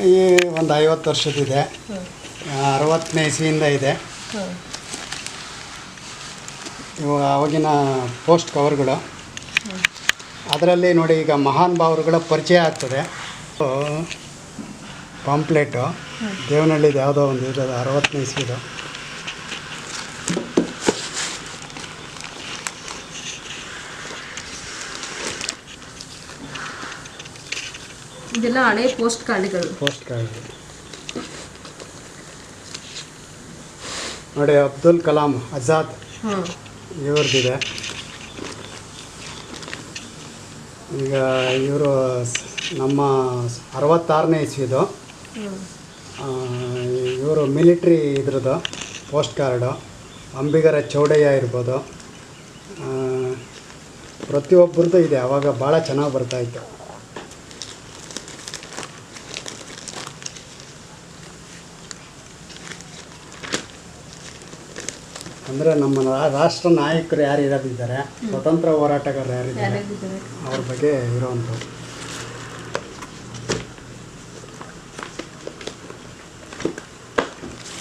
ಈ ಒಂದು ಐವತ್ತು ವರ್ಷದಿದೆ ಅರವತ್ತನೇ ಇಸ್ವಿಯಿಂದ ಇದೆ. ಇವಾಗ ಅವಾಗಿನ ಪೋಸ್ಟ್ ಕವರ್ಗಳು. ಅದರಲ್ಲಿ ನೋಡಿ ಈಗ ಮಹಾನ್ ಭಾವರುಗಳ ಪರಿಚಯ ಆಗ್ತದೆ. ಪಾಂಪ್ಲೆಟು. ದೇವನಹಳ್ಳಿದು ಯಾವುದೋ ಒಂದು ಇರೋದು, ಅರವತ್ತನೇ ಇಸ್ವಿದು. ಇದೆಲ್ಲ ಹಳೆ ಪೋಸ್ಟ್ ಕಾರ್ಡ್ಗಳು. ಪೋಸ್ಟ್ ಕಾರ್ಡ್ ನೋಡಿ ಅಬ್ದುಲ್ ಕಲಾಂ ಆಜಾದ್ ಹಾಂ. ಇವ್ರದ್ದಿದೆ. ಈಗ ಇವರು ನಮ್ಮ ಅರವತ್ತಾರನೇ ಇಸ್ವಿದು. ಇವರು ಮಿಲಿಟ್ರಿ ಇದ್ರದ್ದು ಪೋಸ್ಟ್ ಕಾರ್ಡು ಅಂಬಿಗರ ಚೌಡಯ್ಯ ಇರ್ಬೋದು. ಪ್ರತಿಯೊಬ್ಬರದ್ದು ಇದೆ ಅವಾಗ ಭಾಳ ಚೆನ್ನಾಗಿ ಬರ್ತಾಯಿತ್ತು ಅಂದರೆ ನಮ್ಮ ರಾಷ್ಟ್ರ ನಾಯಕರು ಯಾರು ಇರೋದಿದ್ದಾರೆ ಸ್ವತಂತ್ರ ಹೋರಾಟಗಾರರು ಯಾರಿದ್ದಾರೆ? ಅವ್ರ ಬಗ್ಗೆ ಇರೋವಂಥದ್ದು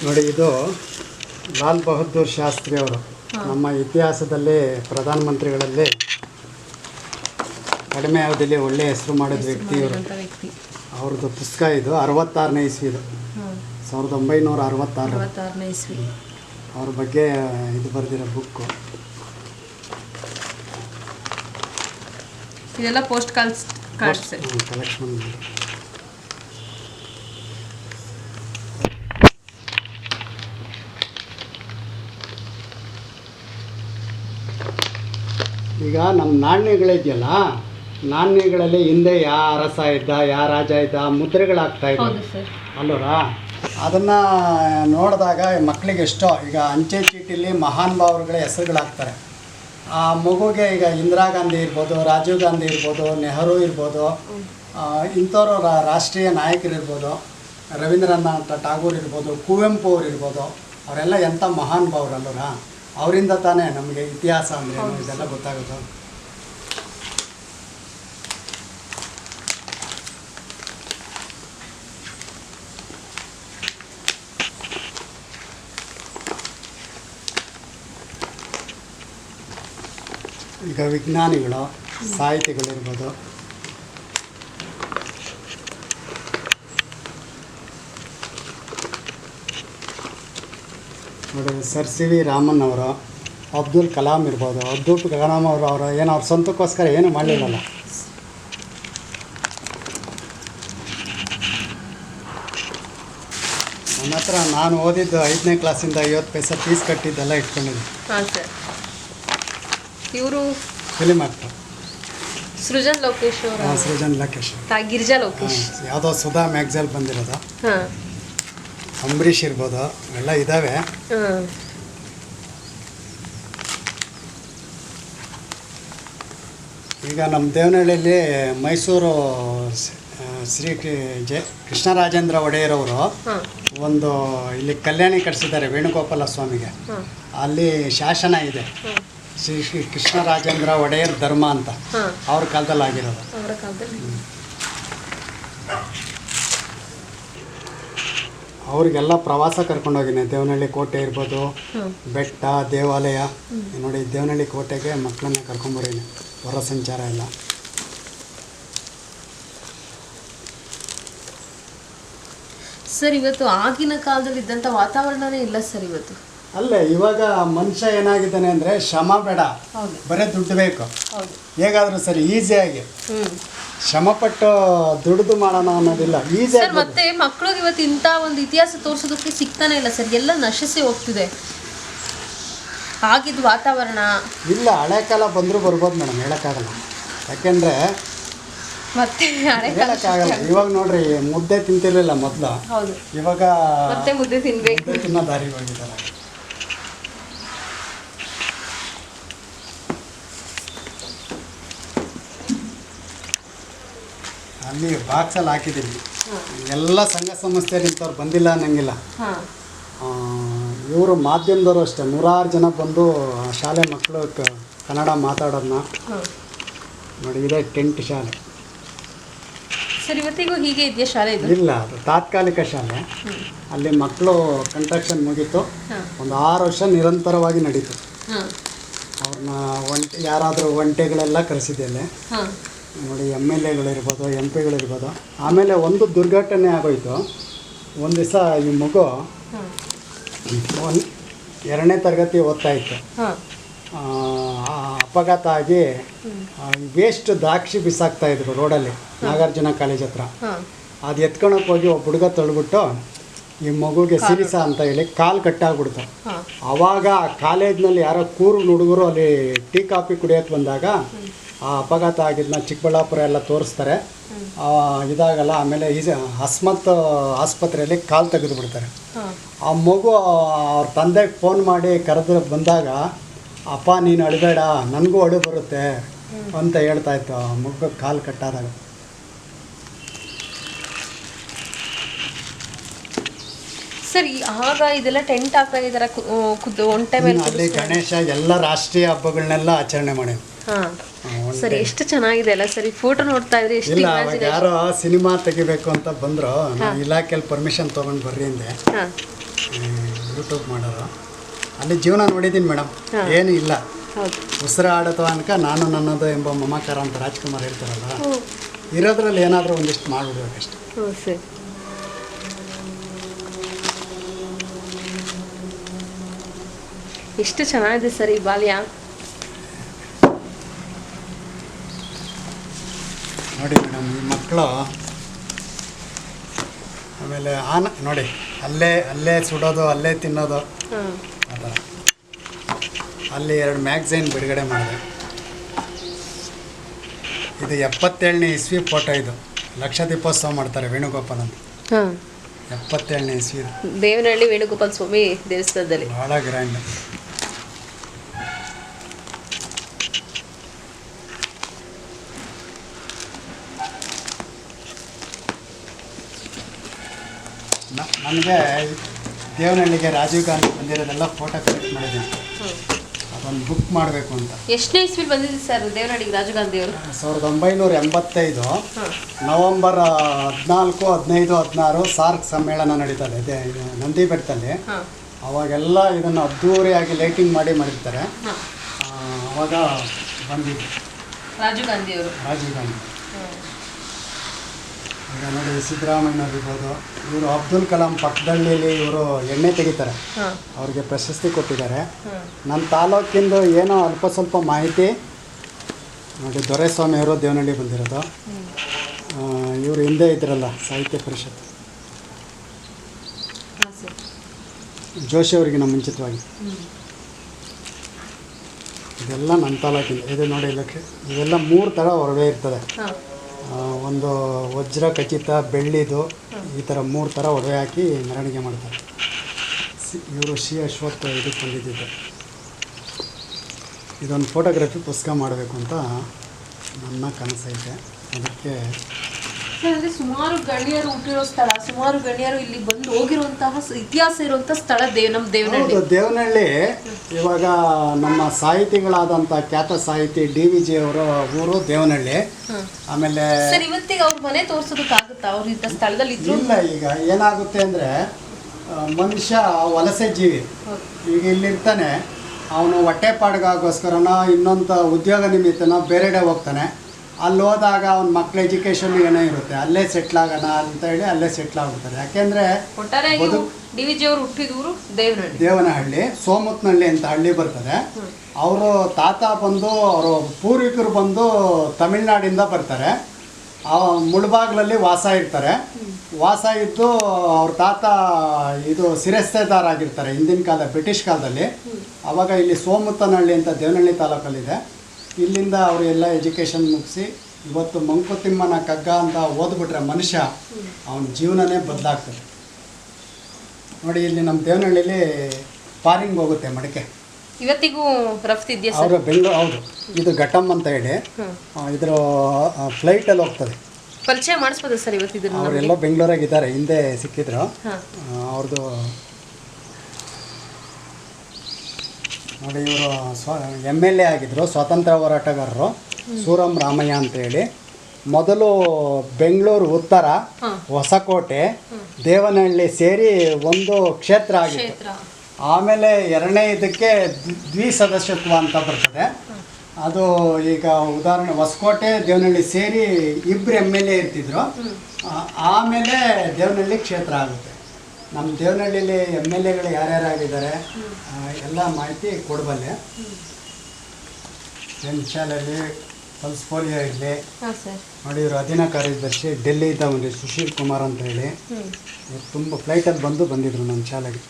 ನೋಡಿ ಇದು ಲಾಲ್ ಬಹದ್ದೂರ್ ಶಾಸ್ತ್ರಿ ಅವರು ನಮ್ಮ ಇತಿಹಾಸದಲ್ಲಿ ಪ್ರಧಾನಮಂತ್ರಿಗಳಲ್ಲಿ ಕಡಿಮೆ ಅವಧಿಯಲ್ಲಿ ಒಳ್ಳೆಯ ಹೆಸರು ಮಾಡಿದ ವ್ಯಕ್ತಿ ಇವರು. ಅವ್ರದ್ದು ಪುಸ್ತಕ ಇದು ಅರವತ್ತಾರನೇ ಇಸ್ವಿ ಇದು ಸಾವಿರದ ಒಂಬೈನೂರ ಅರವತ್ತಾರು ಅವ್ರ ಬಗ್ಗೆ ಇದು ಬರೆದಿರೋ ಬುಕ್ಕು ಇದೆಲ್ಲ ಪೋಸ್ಟ್ ಕಾರ್ಡ್ಸ್ ಕಾರ್ಡ್ಸ್ ಕಲೆಕ್ಷನ್ ಈಗ ನಮ್ಮ ನಾಣ್ಯಗಳಿದೆಯಲ್ಲ ನಾಣ್ಯಗಳಲ್ಲಿ ಹಿಂದೆ ಯಾವ ಅರಸ ಇದ್ದ ಯಾವ ರಾಜ ಇದ್ದ ಮುದ್ರೆಗಳಾಗ್ತಾ ಸರ್. ಅಲ್ಲೂರಾ? ಅದನ್ನು ನೋಡಿದಾಗ ಮಕ್ಕಳಿಗೆ ಎಷ್ಟೋ ಈಗ ಅಂಚೆ ಚೀಟಿಲಿ ಮಹಾನ್ ಭಾವರುಗಳ ಹೆಸರುಗಳಾಗ್ತಾರೆ. ಆ ಮಗುಗೆ ಈಗ ಇಂದಿರಾ ಗಾಂಧಿ ಇರ್ಬೋದು, ರಾಜೀವ್ ಗಾಂಧಿ ಇರ್ಬೋದು, ನೆಹರು ಇರ್ಬೋದು ಇಂಥವರು ರಾಷ್ಟ್ರೀಯ ನಾಯಕರು ಇರ್ಬೋದು ರವೀಂದ್ರನಾಥ ಟಾಗೂರ್ ಇರ್ಬೋದು, ಕುವೆಂಪು ಅವ್ರು ಇರ್ಬೋದು, ಅವರೆಲ್ಲ ಎಂಥ ಮಹಾನ್ ಭಾವರಲ್ಲರ ಅವರಿಂದ ತಾನೇ ನಮಗೆ ಇತಿಹಾಸ ಅಂದರೆ ಇದೆಲ್ಲ ಗೊತ್ತಾಗೋದು ವಿಜ್ಞಾನಿಗಳು, ಸಾಹಿತಿಗಳಿರ್ಬೋದು. ನೋಡಿ, ಸರ್ ಸಿ ವಿ ರಾಮನ್ ಅವರು, ಅಬ್ದುಲ್ ಕಲಾಂ ಇರ್ಬೋದು. ಅಬ್ದುಲ್ ಕಲಾಂ ಅವರು ಅವರು ಏನು, ಅವ್ರ ಸ್ವಂತಕ್ಕೋಸ್ಕರ ಏನು ಮಾಡಲಿಲ್ಲಲ್ಲ? ನನ್ನ ಹತ್ರ ನಾನು ಓದಿದ್ದು ಐದನೇ ಕ್ಲಾಸಿಂದ ಐವತ್ತು ಪೈಸೆ ಫೀಸ್ ಕಟ್ಟಿದ್ದೆಲ್ಲ ಇಟ್ಕೊಂಡಿದ್ದೆ ಇವರು ಫಿಲಿಮ್ ಆಕ್ಟರ್ ಸೃಜನ್ ಲೋಕೇಶ್ ಅವರ ಸೃಜನ್ ಲೋಕೇಶ್ ತಾ- ಗಿರಿಜಾ ಲೋಕೇಶ್. ಯಾವುದೋ ಸುಧಾ ಮ್ಯಾಗ್ಝಲ್ ಬಂದಿರೋದು. ಹಾ. ಅಂಬರೀಷ್ ಇರ್ಬೋದು ಎಲ್ಲ ಇದ್ದಾವೆ ಹಾಂ. ಈಗ ನಮ್ಮ ದೇವನಹಳ್ಳಿಯಲ್ಲಿ ಮೈಸೂರು ಸ್- ಆ, ಶ್ರೀ ಜಯ ಜೆ ಕೃಷ್ಣರಾಜೇಂದ್ರ ಒಡೆಯರ್ ಅವರು ಒಂದು ಇಲ್ಲಿ ಕಲ್ಯಾಣಿ ಕಟ್ಟಿಸಿದ್ದಾರೆ ವೇಣುಗೋಪಾಲ ಸ್ವಾಮಿಗೆ. ಹಾಂ. ಅಲ್ಲಿ ಶಾಸನ ಇದೆ. ಹಾಂ. ಶ್ರೀ ಶ್ರೀ ಕೃಷ್ಣರಾಜೇಂದ್ರ ಒಡೆಯರ್ ಧರ್ಮ ಅಂತ. ಅವ್ರ ಕಾಲದಲ್ಲಿ ಆಗಿರೋದು. ಅವರ ಕಾಲದಲ್ಲಿ. ಅವ್ರಿಗೆಲ್ಲ ಪ್ರವಾಸ ಕರ್ಕೊಂಡೋಗಿನಿ ದೇವನಹಳ್ಳಿ ಕೋಟೆ ಇರ್ಬೋದು ಬೆಟ್ಟ ದೇವಾಲಯ. ನೋಡಿ ದೇವನಹಳ್ಳಿ ಕೋಟೆಗೆ ಮಕ್ಕಳನ್ನ ಕರ್ಕೊಂಡ್ಬರೀನಿ ಹೊರ ಸಂಚಾರ ಎಲ್ಲ. ಸರ್ ಇವತ್ತು ಆಗಿನ ಕಾಲದಲ್ಲಿ ಇದ್ದಂಥ ವಾತಾವರಣನೇ ಇಲ್ಲ ಸರ್ ಇವತ್ತು. ಅಲ್ಲೇ ಇವಾಗ ಮನುಷ್ಯ ಏನಾಗಿದ್ದಾನೆ ಅಂದರೆ ಶ್ರಮ ಬೇಡ. ಬರೀ ದುಡ್ಡು ಬೇಕು. ಹೇಗಾದರೂ ಸರಿ ಆಗಿ. ಶ್ರಮ ಶ್ರಮಪಟ್ಟು ದುಡಿದು ಮಾಡೋಣ ಅನ್ನೋದಿಲ್ಲ. ಸರ್ ಮತ್ತೆ ಮಕ್ಕಳಿಗೆ ಇವತ್ತು ಇಂಥ ಒಂದು ಇತಿಹಾಸ ತೋರಿಸೋದಕ್ಕೆ ಸಿಗ್ತಾನೆ ಇಲ್ಲ ಸರ್. ಎಲ್ಲ ನಶಿಸಿ ಹೋಗ್ತಿದೆ. ಆಗಿದ್ದು ವಾತಾವರಣ. ಇಲ್ಲ ಹಳೆ ಕಾಲ ಬಂದರೂ ಬರ್ಬೋದು ಮೇಡಮ್ ಹೇಳೋಕ್ಕಾಗಲ್ಲ. ಯಾಕೆಂದರೆ ಮತ್ತೆ ಹೇಳೋಕ್ಕಾಗಲ್ಲ. ಇವಾಗ ನೋಡ್ರಿ ಮುದ್ದೆ ತಿಂತಿರ್ಲಿಲ್ಲ ಮೊದಲು. ಇವಾಗ ಮತ್ತೆ ಮುದ್ದೆ ತಿನ್ಬೇಕು. ತಿನ್ನೋ ದಾರಿ ಹೋಗಿದ್ದಾರೆ. ಅಲ್ಲಿ ಬಾಕ್ಸಲ್ಲಿ ಹಾಕಿದ್ದೀವಿ. ಎಲ್ಲ ಸಂಘ ಸಂಸ್ಥೆ ಇಂಥವ್ರು ಬಂದಿಲ್ಲ ಅನ್ನಂಗಿಲ್ಲ. ಇವರು ಮಾಧ್ಯಮದವರು ಅಷ್ಟೇ. ನೂರಾರು ಜನ ಬಂದು ಶಾಲೆ ಮಕ್ಕಳು ಕನ್ನಡ ಮಾತಾಡೋದನ್ನ ನೋಡಿ ಇದೆ ಟೆಂಟ್ ಶಾಲೆ. ಸರ್ ಇವತ್ತಿಗೂ ಹೀಗೆ ಇದೆಯಾ ಶಾಲೆ ಇಲ್ಲ ಅದು ತಾತ್ಕಾಲಿಕ ಶಾಲೆ. ಅಲ್ಲಿ ಮಕ್ಕಳು ಕನ್ಸ್ಟ್ರಕ್ಷನ್ ಮುಗೀತು. ಒಂದು ಆರು ವರ್ಷ ನಿರಂತರವಾಗಿ ನಡೀತು. ಅವ್ರನ್ನ ಒಂಟೆ ಯಾರಾದರೂ ಒಂಟೆಗಳೆಲ್ಲ ಕರೆಸಿದ್ದೇನೆ ನೋಡಿ ಎಂ ಎಲ್ ಎಗಳಿರ್ಬೋದು ಎಂ ಪಿಗಳಿರ್ಬೋದು. ಆಮೇಲೆ ಒಂದು ದುರ್ಘಟನೆ ಆಗೋಯ್ತು. ಒಂದು ದಿವಸ ಈ ಮಗು ಒಂದು ಎರಡನೇ ತರಗತಿ ಓದ್ತಾ ಇತ್ತು. ಅಪಘಾತ ಆಗಿ ವೇಸ್ಟ್ ದ್ರಾಕ್ಷಿ ಬಿಸಾಕ್ತಾ ಇದ್ರು ರೋಡಲ್ಲಿ ನಾಗಾರ್ಜುನ ಕಾಲೇಜ್ ಹತ್ರ. ಅದು ಎತ್ಕೊಳಕ್ಕೆ ಹೋಗಿ ಒಬ್ಬ ಹುಡುಗ ತೊಳ್ಬಿಟ್ಟು ಈ ಮಗುಗೆ ಸಿರಿಸ ಅಂತ ಹೇಳಿ ಕಾಲು ಕಟ್ಟಾಗ್ಬಿಡ್ತು. ಅವಾಗ ಕಾಲೇಜ್ನಲ್ಲಿ ಯಾರೋ ಕೂರು ಹುಡುಗರು ಅಲ್ಲಿ ಟೀ ಕಾಫಿ ಕುಡಿಯೋಕೆ ಬಂದಾಗ ಆ ಅಪಘಾತ ಆಗಿದ್ದನ್ನ ಚಿಕ್ಕಬಳ್ಳಾಪುರ ಎಲ್ಲ ತೋರಿಸ್ತಾರೆ. ಇದಾಗಲ್ಲ ಆಮೇಲೆ ಈಜ ಅಸ್ಮತ್ ಆಸ್ಪತ್ರೆಯಲ್ಲಿ ಕಾಲು ತೆಗೆದು ಬಿಡ್ತಾರೆ. ಆ ಮಗು ಅವ್ರ ತಂದೆಗೆ ಫೋನ್ ಮಾಡಿ ಕರೆದು ಬಂದಾಗ ಅಪ್ಪ ನೀನು ಅಳಬೇಡ ನನಗೂ ಅಳು ಬರುತ್ತೆ ಅಂತ ಹೇಳ್ತಾ ಇತ್ತು. ಆ ಮಗು ಕಾಲು ಕಟ್ಟಾದಾಗ. ಸರ್ ಆಗ ಇದೆಲ್ಲ ಟೆಂಟ್ ಹಾಕ್ತಾ ಇದ್ದಾರೆ? ಒಂಟೆ ಮೇಲೆ ಅಲ್ಲಿ ಗಣೇಶ ಎಲ್ಲ ರಾಷ್ಟ್ರೀಯ ಹಬ್ಬಗಳನ್ನೆಲ್ಲ ಆಚರಣೆ ಮಾಡಿದ್ರು. ಹಾಂ. ಸರ್ ಎಷ್ಟು ಚೆನ್ನಾಗಿದೆ ಅಲ್ಲ ಸರಿ ಫೋಟೋ ನೋಡ್ತಾ ಇದ್ರೆ ಇಲ್ಲ ಅವಾಗ ಯಾರೋ ಸಿನಿಮಾ ತೆಗಿಬೇಕು ಅಂತ ಬಂದ್ರು ನಾನು ಇಲಾಖೆಯಲ್ಲಿ ಪರ್ಮಿಷನ್ ತೊಗೊಂಡು ಬರ್ರಿ ಅಂದೆ. ಯೂಟ್ಯೂಬ್ ಮಾಡೋರು. ಅಲ್ಲಿ ಜೀವನ ನೋಡಿದ್ದೀನಿ ಮೇಡಮ್. ಏನು ಇಲ್ಲ. ಹೌದು. ಉಸಿರಾಡೋ ಅನ್ಕ ನಾನು ನನ್ನದು ಎಂಬ ಮಮಕಾರ ಅಂತ ರಾಜ್ಕುಮಾರ್ ಹೇಳ್ತಾರಲ್ಲ ಇರೋದ್ರಲ್ಲಿ ಏನಾದರೂ ಒಂದಿಷ್ಟು ಮಾಡಿಬಿಡ್ಬೇಕಷ್ಟೆ ಎಷ್ಟು ಚೆನ್ನಾಗಿದೆ ಸರ್ ಈ ಬಾಲ್ಯ ನೋಡಿ ಮೇಡಮ್ ಈ ಮಕ್ಕಳು ಆಮೇಲೆ ಆನ ನೋಡಿ ಅಲ್ಲೇ ಅಲ್ಲೇ ಸುಡೋದು ಅಲ್ಲೇ ತಿನ್ನೋದು. ಆ ಥರ. ಅಲ್ಲಿ ಎರಡು ಮ್ಯಾಗ್ಝೈನ್ ಬಿಡುಗಡೆ ಮಾಡಿದೆ. ಇದು ಎಪ್ಪತ್ತೇಳನೇ ಇಸ್ವಿ ಫೋಟೋ ಇದು. ಲಕ್ಷ ದೀಪೋತ್ಸವ ಮಾಡ್ತಾರೆ ವೇಣುಗೋಪಾಲ್ ಅಂತ. ಎಪ್ಪತ್ತೇಳನೇ ಇಸ್ವಿ ದೇವನಹಳ್ಳಿ ವೇಣುಗೋಪಾಲ ಸ್ವಾಮಿ ದೇವಸ್ಥಾನದಲ್ಲಿ. ಭಾಳ ಗ್ರ್ಯಾಂಡ್. ನನಗೆ ದೇವನಹಳ್ಳಿಗೆ ರಾಜೀವ್ ಗಾಂಧಿ ಬಂದಿರೋದೆಲ್ಲ ಫೋಟೋ ಕಲೆಕ್ಟ್ ಮಾಡಿದ್ದೀನಿ ಅದೊಂದು ಬುಕ್ ಮಾಡಬೇಕು ಅಂತ. ಎಷ್ಟನೇ ಇಸ್ವಿಲ್ ಬಂದಿದೆ ಸರ್ ದೇವನಹಳ್ಳಿಗೆ ರಾಜೀವ್ ಗಾಂಧಿ ಅವರು? ಸಾವಿರದ ಒಂಬೈನೂರ ಎಂಬತ್ತೈದು ನವಂಬರ್ ಹದಿನಾಲ್ಕು ಹದಿನೈದು ಹದಿನಾರು ಸಾರ್ಕ್ ಸಮ್ಮೇಳನ ನಡೀತದೆ. ಇದೆ ನಂದಿ ಬೆಟ್ಟದಲ್ಲಿ ಅವಾಗೆಲ್ಲ ಇದನ್ನು ಅದ್ಧೂರಿಯಾಗಿ ಲೈಟಿಂಗ್ ಮಾಡಿ ಮಾಡಿರ್ತಾರೆ. ಅವಾಗ ಬಂದಿದ್ದೆ. ರಾಜೀವ್ ಗಾಂಧಿ ಅವರು. ರಾಜೀವ್ ಗಾಂಧಿ. ಈಗ ನೋಡಿ ಸಿದ್ದರಾಮಯ್ಯನವ್ರು ಇರ್ಬೋದು ಇವರು ಅಬ್ದುಲ್ ಕಲಾಂ ಪಕ್ಕದಳ್ಳಿಯಲ್ಲಿ ಇವರು ಎಣ್ಣೆ ತೆಗಿತಾರೆ. ಅವ್ರಿಗೆ ಪ್ರಶಸ್ತಿ ಕೊಟ್ಟಿದ್ದಾರೆ. ನನ್ನ ತಾಲೂಕಿಂದು ಏನೋ ಅಲ್ಪ ಸ್ವಲ್ಪ ಮಾಹಿತಿ ನೋಡಿ ದೊರೆಸ್ವಾಮಿ ಅವರು ದೇವನಹಳ್ಳಿ ಬಂದಿರೋದು. ಇವರು ಹಿಂದೆ ಇದ್ರಲ್ಲ ಸಾಹಿತ್ಯ ಪರಿಷತ್. ಜೋಶಿ ಅವರಿಗಿನ ಮುಂಚಿತವಾಗಿ. ಇದೆಲ್ಲ ನನ್ನ ತಾಲೂಕಿಂದ. ಇದೆ ನೋಡಿ ಲಕ್ಷ ಇವೆಲ್ಲ ಮೂರು ಥರ ಹೊರಗಡೆ ಇರ್ತದೆ. ಒಂದು ವಜ್ರ ಖಚಿತ ಬೆಳ್ಳಿದು ಈ ಥರ ಮೂರು ಥರ ಒಡವೆ ಹಾಕಿ ಮೆರವಣಿಗೆ ಮಾಡ್ತಾರೆ. ಇವರು ಶ್ರೀ ಅಶ್ವತ್ಥ ಇದಕ್ಕೆ ಬಂದಿದ್ದಿದ್ದು. ಇದೊಂದು ಫೋಟೋಗ್ರಫಿ ಪುಸ್ತಕ ಮಾಡಬೇಕು ಅಂತ ನನ್ನ ಕನಸೈತೆ. ಅದಕ್ಕೆ ಅಂದ್ರೆ ಸುಮಾರು ಗಣ್ಯರು ಹುಟ್ಟಿರೋ ಸ್ಥಳ ಸುಮಾರು ಗಣ್ಯರು ಇಲ್ಲಿ ಬಂದು ಹೋಗಿರುವಂತಹ ಇತಿಹಾಸ ಇರುವಂತಹ ಸ್ಥಳ ದೇವ್ ನಮ್ಮ ದೇವನಹಳ್ಳಿ. ದೇವನಹಳ್ಳಿ. ಇವಾಗ ನಮ್ಮ ಸಾಹಿತಿಗಳಾದಂಥ ಖ್ಯಾತ ಸಾಹಿತಿ ಡಿ ವಿ ಜಿ ಅವರ ಊರು ದೇವನಹಳ್ಳಿ. ಆಮೇಲೆ ಸರ್ ಇವತ್ತಿಗೆ ಅವ್ರ ಮನೆ ತೋರ್ಸೋದಕ್ಕಾಗುತ್ತಾ? ಅವ್ರು ಇಂಥ ಸ್ಥಳದಲ್ಲಿ ಇದ್ರು ಇಲ್ಲ ಈಗ ಏನಾಗುತ್ತೆ ಅಂದರೆ ಮನುಷ್ಯ ವಲಸೆ ಜೀವಿ. ಈಗ ಇಲ್ಲಿರ್ತಾನೆ ಅವನು ಹೊಟ್ಟೆಪಾಡಿಗೋಸ್ಕರನೋ ಇನ್ನೊಂದು ಉದ್ಯೋಗ ನಿಮಿತ್ತನ ಬೇರೆಡೆ ಹೋಗ್ತಾನೆ. ಅಲ್ಲಿ ಹೋದಾಗ ಅವ್ನ ಮಕ್ಳ ಎಜುಕೇಷನ್ ಏನೋ ಇರುತ್ತೆ. ಅಲ್ಲೇ ಸೆಟ್ಲ್ ಆಗೋಣ ಅಂತ ಹೇಳಿ ಅಲ್ಲೇ ಸೆಟ್ಲ್ ಆಗ್ಬಿಡ್ತಾರೆ. ಯಾಕೆಂದ್ರೆ ದೇವನಹಳ್ಳಿ. ದೇವನಹಳ್ಳಿ ಸೋಮತ್ನಹಳ್ಳಿ ಅಂತ ಹಳ್ಳಿ ಬರ್ತದೆ. ಅವರು ತಾತ ಬಂದು ಅವರು ಪೂರ್ವಿಕರು ಬಂದು ತಮಿಳ್ನಾಡಿಂದ ಬರ್ತಾರೆ. ಆ ಮುಳ್ಬಾಗ್ಲಲ್ಲಿ ವಾಸ ಇರ್ತಾರೆ. ವಾಸ ಇದ್ದು ಅವ್ರ ತಾತ ಇದು ಸಿರಸ್ತೆದಾರ ಆಗಿರ್ತಾರೆ ಹಿಂದಿನ ಕಾಲ ಬ್ರಿಟಿಷ್ ಕಾಲದಲ್ಲಿ. ಅವಾಗ ಇಲ್ಲಿ ಸೋಮುತ್ತನಹಳ್ಳಿ ಅಂತ ದೇವನಹಳ್ಳಿ ತಾಲೂಕಲ್ಲಿದೆ. ಇಲ್ಲಿಂದ ಅವರು ಎಲ್ಲ ಎಜುಕೇಷನ್ ಮುಗಿಸಿ ಇವತ್ತು ಮಂಕುತಿಮ್ಮನ ಕಗ್ಗ ಅಂತ ಓದ್ಬಿಟ್ರೆ ಮನುಷ್ಯ ಅವನ ಜೀವನನೇ ಬದಲಾಗ್ತದೆ. ನೋಡಿ ಇಲ್ಲಿ ನಮ್ಮ ದೇವನಹಳ್ಳಿಲಿ ಫಾರಿಂಗ್ ಹೋಗುತ್ತೆ ಮಡಿಕೆ. ಇವತ್ತಿಗೂ ರಫ್ತು ಇದೆಯಾ ಅವರು ಬೆಂಗಳೂರು ಹೌದು. ಇದು ಘಟಮ್ ಅಂತ ಹೇಳಿ ಇದರ ಫ್ಲೈಟಲ್ಲಿ ಹೋಗ್ತದೆ. ಪರಿಚಯ ಮಾಡಿಸ್ಬೋದು ಸರ್ ಇವತ್ತಿದ್ರು ಅವರೆಲ್ಲ ಬೆಂಗಳೂರಾಗಿದ್ದಾರೆ ಹಿಂದೆ ಸಿಕ್ಕಿದ್ರು. ಅವ್ರದ್ದು ನೋಡಿ ಇವರು ಸ್ವ ಎಂ ಎಲ್ ಎ ಆಗಿದ್ದರು ಸ್ವಾತಂತ್ರ್ಯ ಹೋರಾಟಗಾರರು ಸೂರಂ ರಾಮಯ್ಯ ಅಂತೇಳಿ. ಮೊದಲು ಬೆಂಗಳೂರು ಉತ್ತರ. ಹೊಸಕೋಟೆ ದೇವನಹಳ್ಳಿ ಸೇರಿ ಒಂದು ಕ್ಷೇತ್ರ ಆಗಿತ್ತು. ಆಮೇಲೆ ಎರಡನೇ ಇದಕ್ಕೆ ದ್ವಿ- ದ್ವಿಸದಸ್ಯತ್ವ ಅಂತ ಬರ್ತದೆ. ಅದು ಈಗ ಉದಾಹರಣೆ ಹೊಸಕೋಟೆ ದೇವನಹಳ್ಳಿ ಸೇರಿ ಇಬ್ಬರು ಎಂ ಎಲ್ ಎ ಇರ್ತಿದ್ರು. ಆಮೇಲೆ ದೇವನಹಳ್ಳಿ ಕ್ಷೇತ್ರ ಆಗುತ್ತೆ. ನಮ್ಮ ದೇವನಹಳ್ಳಿಲಿ ಎಂ ಎಲ್ ಎಗಳು ಯಾರ್ಯಾರು ಆಗಿದ್ದಾರೆ ಎಲ್ಲ ಮಾಹಿತಿ ಕೊಡಬಲ್ಲೆ. ಏನು ಶಾಲೆಯಲ್ಲಿ ಪಲ್ಸ್ ಪೋಲಿಯೋ ಇರಲಿ ನೋಡಿ ಇವರು ಅಧೀನ ಕಾರ್ಯದರ್ಶಿ ಡೆಲ್ಲಿಯಿಂದ ಒಂದು ಸುಶೀಲ್ ಕುಮಾರ್ ಅಂತ ಹೇಳಿ. ಅವರು ಇವ್ರು ತುಂಬ ಫ್ಲೈಟಲ್ಲಿ ಬಂದು ಬಂದಿದ್ರು ನಮ್ಮ ಶಾಲೆಗೆ.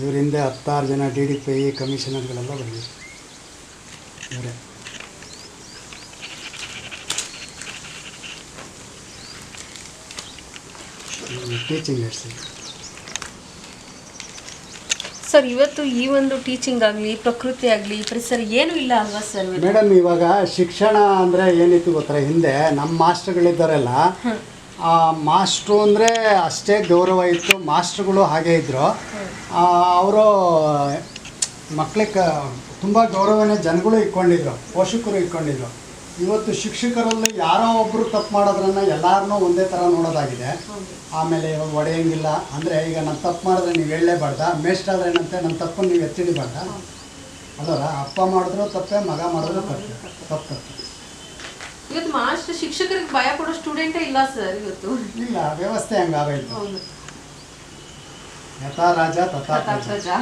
ಇವ್ರ ಹಿಂದೆ ಹತ್ತಾರು ಜನ ಡಿ ಡಿ ಪಿ ಕಮಿಷನರ್ಗಳೆಲ್ಲ ಬಂದಿದ್ರು. ಇವರೇ. ಟೀಚಿಂಗ್ ಹೆಡ್ಸಿ ಸರ್ ಇವತ್ತು ಈ ಒಂದು ಟೀಚಿಂಗ್ ಆಗಲಿ ಪ್ರಕೃತಿ ಆಗಲಿ ಪರಿಸರ ಏನು ಇಲ್ಲ ಅಲ್ವಾ ಸರ್ ಮೇಡಮ್ ಇವಾಗ ಶಿಕ್ಷಣ ಅಂದರೆ ಏನಿತ್ತು ಗೊತ್ತಾ? ಹಿಂದೆ ನಮ್ಮ ಮಾಸ್ಟರ್ಗಳಿದ್ದಾರಲ್ಲ ಆ ಮಾಸ್ಟ್ರು ಅಂದರೆ ಅಷ್ಟೇ ಗೌರವ ಇತ್ತು. ಮಾಸ್ಟ್ರುಗಳು ಹಾಗೆ ಇದ್ದರು ಅವರು ಮಕ್ಕಳಿಗೆ ತುಂಬ ಗೌರವನೇ ಜನಗಳು ಇಟ್ಕೊಂಡಿದ್ರು ಪೋಷಕರು ಇಟ್ಕೊಂಡಿದ್ರು. ಇವತ್ತು ಶಿಕ್ಷಕರಲ್ಲಿ ಯಾರೋ ಒಬ್ಬರು ತಪ್ಪು ಮಾಡೋದ್ರನ್ನ ಎಲ್ಲಾರನ್ನೂ ಒಂದೇ ಥರ ನೋಡೋದಾಗಿದೆ. ಆಮೇಲೆ ಇವಾಗ ಒಡೆಯಂಗಿಲ್ಲ. ಅಂದರೆ ಈಗ ನಾನು ತಪ್ಪು ಮಾಡಿದ್ರೆ ನೀವು ಹೇಳಲೇಬಾರ್ದ? ಮೇಷ್ಟ್ರಾದ್ರೆ ಏನಂತೆ? ನನ್ನ ತಪ್ಪನ್ನು ನೀವು ಎತ್ತಿಡಿಬಾರ್ದ? ಅಲ್ಲರ ಅಪ್ಪ ಮಾಡಿದ್ರು ತಪ್ಪೆ ಮಗ ಮಾಡಿದ್ರು ತಪ್ಪೆ. ತಪ್ಪು ತಪ್ಪು. ಇವತ್ತು ಮಾಸ್ಟರ್ ಶಿಕ್ಷಕರಿಗೆ ಭಯ ಕೊಡೋ ಸ್ಟೂಡೆಂಟೇ ಇಲ್ಲ ಸರ್ ಇವತ್ತು. ಇಲ್ಲ ವ್ಯವಸ್ಥೆ ಹಂಗಾಗೈತೆ ಹೌದು. ಯಥಾ ರಾಜ ತಥಾ ಪ್ರಜಾ.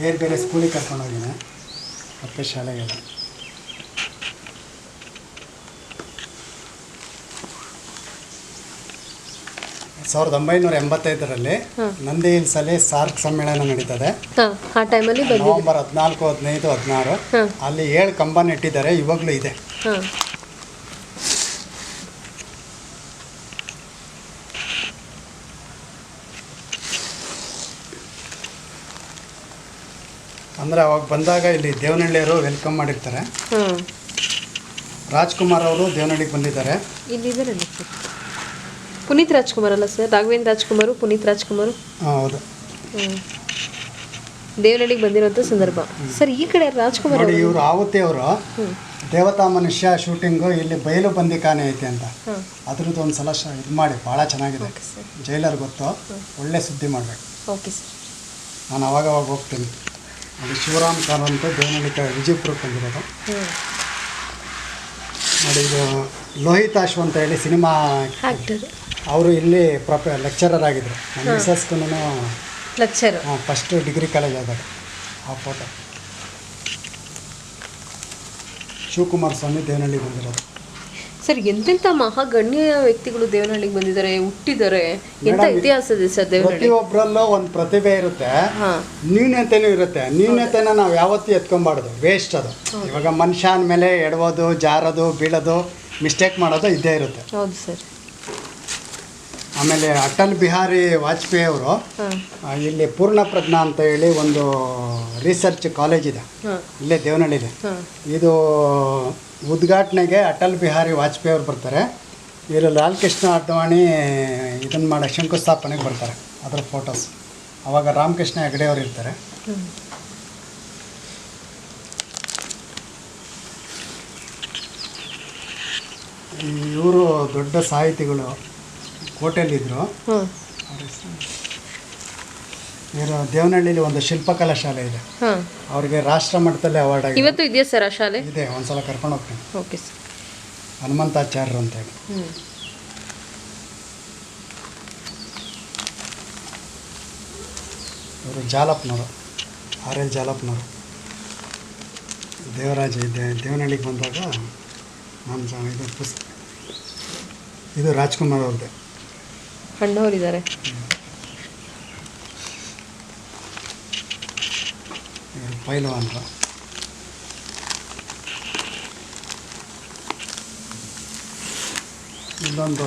ಬೇರೆ ಬೇರೆ ಸ್ಕೂಲಿಗೆ ಕರ್ಕೊಂಡೋಗಿನೆ ಮತ್ತೆ ಶಾಲೆಗೆಲ್ಲ ಸಾವಿರದ ಒಂಬೈನೂರ ಎಂಬತ್ತೈದರಲ್ಲಿ ನಂದಿ ಹಿಲ್ಸಲ್ಲಿ ಸಾರ್ಕ್ ಸಮ್ಮೇಳನ ನಡೀತದೆ. ಆ ಟೈಮಲ್ಲಿ ನವೆಂಬರ್ ಹದಿನಾಲ್ಕು ಹದಿನೈದು ಹದಿನಾರು. ಅಲ್ಲಿ ಏಳು ಕಂಬ ನೆಟ್ಟಿದ್ದಾರೆ ಇವಾಗಲೂ ಇದೆ. ಅಂದ್ರೆ ಅವಾಗ ಬಂದಾಗ ಇಲ್ಲಿ ದೇವನಹಳ್ಳಿಯವರು ವೆಲ್ಕಮ್ ಮಾಡಿರ್ತಾರೆ. ರಾಜ್ಕುಮಾರ್ ಅವರು ದೇವನಹಳ್ಳಿಗೆ ಬಂದಿದ್ದಾರೆ. ಪುನೀತ್ ರಾಜ್ಕುಮಾರ್ ಅಲ್ಲ ಸರ್? ರಾಘವೇಂದ್ರ ರಾಜ್ಕುಮಾರು ಪುನೀತ್ ರಾಜ್ಕುಮಾರು? ಹೌದು ದೇವನಹಳ್ಳಿಗೆ ಬಂದಿರೋಂಥ ಸಂದರ್ಭ. ಸರ್ ಈ ಕಡೆ ರಾಜ್ಕುಮಾರ್ ನೋಡಿ ಇವರು ಆವತಿ ಅವರು. ದೇವತಾ ಮನುಷ್ಯ ಶೂಟಿಂಗು ಇಲ್ಲಿ ಬಯಲು ಬಂದಿಕಾನೆ ಐತೆ ಅಂತ. ಅದ್ರದ್ದು ಒಂದು ಸಲ ಇದು ಮಾಡಿ ಭಾಳ ಚೆನ್ನಾಗಿದೆ. ಜೈಲರ್ ಗೊತ್ತು. ಒಳ್ಳೆ ಸುದ್ದಿ ಮಾಡಬೇಕು. Okay sir. ನಾನು ಅವಾಗ ಅವಾಗ ಹೋಗ್ತೀನಿ. ಅದು ಶಿವರಾಮ್ ಕಾರ್ ಅಂತ ದೇವನಹಳ್ಳಿ ಕಡೆ ವಿಜಯಪುರಕ್ಕೆ ಬಂದಿರೋದು. ನೋಡಿ ಇದು ಲೋಹಿತ್ ಆಶು ಅಂತ ಹೇಳಿ ಸಿನಿಮಾ ಆ್ಯಕ್ಟರ್ ಅವರು ಇಲ್ಲಿ ಪ್ರೊಫೆ ಲೆಕ್ಚರರ್ ಆಗಿದ್ದರು ನಮ್ಮ ಮಿಸಸ್ಗೂ ಲೆಕ್ಚರ್ ಫಸ್ಟ್ ಡಿಗ್ರಿ ಕಾಲೇಜ್ ಆದಾಗ ಆ ಫೋಟೋ ಶಿವಕುಮಾರ್ ಸ್ವಾಮಿ ದೇವನಹಳ್ಳಿ ಬಂದಿರೋದು. ಸರ್ ಎಂತೆಂಥ ಮಹಾಗಣ್ಯ ವ್ಯಕ್ತಿಗಳು ದೇವನಹಳ್ಳಿಗೆ ಬಂದಿದ್ದಾರೆ ಹುಟ್ಟಿದ್ದಾರೆ. ಎಂಥ ಇತಿಹಾಸ ಇದೆ ಸರ್ ದೇವನಹಳ್ಳಿ? ಪ್ರತಿಯೊಬ್ಬರಲ್ಲೂ ಒಂದು ಪ್ರತಿಭೆ ಇರುತ್ತೆ. ನ್ಯೂನ್ಯತೆನೂ ಇರುತ್ತೆ. ನ್ಯೂನ್ಯತೆನ ನಾವು ಯಾವತ್ತೂ ಎತ್ಕೊಂಬಾರ್ದು. ವೇಸ್ಟ್ ಅದು. ಇವಾಗ ಮನುಷ್ಯ ಅಂದಮೇಲೆ ಎಡವೋದು ಜಾರೋದು ಬೀಳೋದು ಮಿಸ್ಟೇಕ್ ಮಾಡೋದು ಇದ್ದೇ ಇರುತ್ತೆ. ಹೌದು ಸರ್. ಆಮೇಲೆ ಅಟಲ್ ಬಿಹಾರಿ ವಾಜಪೇಯಿ ಅವರು ಇಲ್ಲಿ ಪೂರ್ಣ ಪ್ರಜ್ಞಾ ಅಂತ ಹೇಳಿ ಒಂದು ರಿಸರ್ಚ್ ಕಾಲೇಜ್ ಇದೆ. ಇಲ್ಲೇ ದೇವನಹಳ್ಳಿದೆ ಇದು ಉದ್ಘಾಟನೆಗೆ ಅಟಲ್ ಬಿಹಾರಿ ವಾಜಪೇಯಿ ಅವರು ಬರ್ತಾರೆ. ಇವರು ಲಾಲ್ ಕೃಷ್ಣ ಅಡ್ವಾಣಿ ಇದನ್ನು ಮಾಡೋ ಶಂಕುಸ್ಥಾಪನೆಗೆ ಬರ್ತಾರೆ ಅದರ ಫೋಟೋಸ್ ಅವಾಗ ರಾಮಕೃಷ್ಣ ಹೆಗಡೆ ಅವರು ಇರ್ತಾರೆ. ಇವರು ದೊಡ್ಡ ಸಾಹಿತಿಗಳು. ಕೋಟೆಯಲ್ಲಿದ್ದರು ಇದ್ರು ಇವರು ದೇವನಹಳ್ಳಿಲಿ ಒಂದು ಶಿಲ್ಪಕಲಾ ಶಾಲೆ ಇದೆ. ಅವ್ರಿಗೆ ರಾಷ್ಟ್ರ ಮಟ್ಟದಲ್ಲಿ ಅವಾರ್ಡ್ ಆಗಿದೆ. ಇವತ್ತು ಇದೆಯಾ ಸರ್ ಆ ಶಾಲೆ? ಇದೆ ಒಂದ್ಸಲ ಕರ್ಕೊಂಡು ಹೋಗ್ತೀನಿ. Okay sir. ಹನುಮಂತಾಚಾರ್ಯರು ಅಂತ ಹೇಳಿ. ಇವರು ಜಾಲಪ್ನವರು ಆರ್ ಎಲ್ ಜಾಲಪ್ನವರು. ದೇವರಾಜ ಇದೆ ದೇವನಹಳ್ಳಿಗೆ ಬಂದಾಗ ನಾನು ಇದು ಪುಸ್ತಕ ಇದು ರಾಜ್ಕುಮಾರ್ ಅವ್ರದ್ದೆ. ಅಣ್ಣವರಿದ್ದಾರೆ ಇವ್ರು ಪೈಲ್ವಾನ್ರು. ಇಲ್ಲೊಂದು